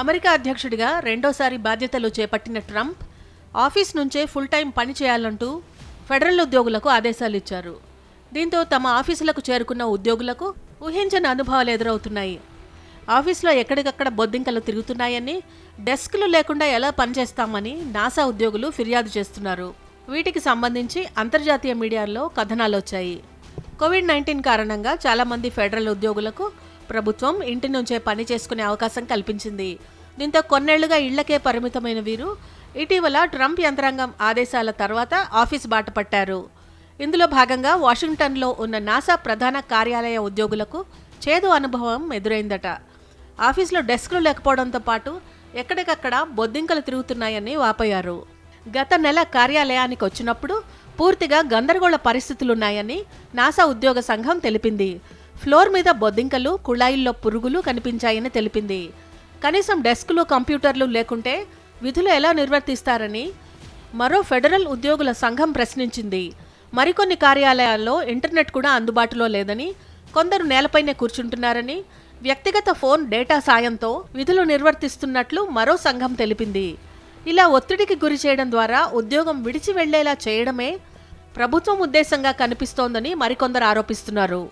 America అధ్యక్షుడిగా రెండోసారి బాధ్యతలు చేపట్టిన ట్రంప్ ఆఫీస్ నుంచే ఫుల్ టైం పని చేయాలంటూ ఫెడరల్ ఉద్యోగులకు ఆదేశాలు ఇచ్చారు. దీంతో తమ ఆఫీసులకు చేరుకున్న ఉద్యోగులకు ఊహించని అనుభవాలు ఎదురవుతున్నాయి. ఆఫీస్లో ఎక్కడికక్కడ బొద్దింకలు తిరుగుతున్నాయని డెస్క్లు లేకుండా ఎలా పనిచేస్తామని నాసా ఉద్యోగులు ఫిర్యాదు చేస్తున్నారు. వీటికి సంబంధించి అంతర్జాతీయ మీడియాలో కథనాలు వచ్చాయి. కోవిడ్ నైన్టీన్ కారణంగా చాలామంది ఫెడరల్ ఉద్యోగులకు ప్రభుత్వం ఇంటి నుంచే పని చేసుకునే అవకాశం కల్పించింది. దీంతో కొన్నేళ్ళుగా ఇళ్ళకే పరిమితమైన వీరు ఇటీవల ట్రంప్ యంత్రాంగం ఆదేశాల తర్వాత ఆఫీస్ బాట పట్టారు. ఇందులో భాగంగా వాషింగ్టన్లో ఉన్న నాసా ప్రధాన కార్యాలయ ఉద్యోగులకు చేదు అనుభవం ఎదురైందట. ఆఫీస్లో డెస్క్లు లేకపోవడంతో పాటు ఎక్కడికక్కడ బొద్దింకలు తిరుగుతున్నాయని వాపోయారు. గత నెల కార్యాలయానికి వచ్చినప్పుడు పూర్తిగా గందరగోళ పరిస్థితులున్నాయని నాసా ఉద్యోగ సంఘం తెలిపింది. ఫ్లోర్ మీద బొద్దింకలు కుళాయిల్లో పురుగులు కనిపించాయని తెలిపింది. కనీసం డెస్క్లు కంప్యూటర్లు లేకుంటే విధులు ఎలా నిర్వర్తిస్తారని మరో ఫెడరల్ ఉద్యోగుల సంఘం ప్రశ్నించింది. మరికొన్ని కార్యాలయాల్లో ఇంటర్నెట్ కూడా అందుబాటులో లేదని కొందరు నేలపైనే కూర్చుంటున్నారని వ్యక్తిగత ఫోన్ డేటా సాయంతో విధులు నిర్వర్తిస్తున్నట్లు మరో సంఘం తెలిపింది. ఇలా ఒత్తిడికి గురి చేయడం ద్వారా ఉద్యోగం విడిచి వెళ్ళేలా చేయడమే ప్రభుత్వం ఉద్దేశంగా కనిపిస్తోందని మరికొందరు ఆరోపిస్తున్నారు.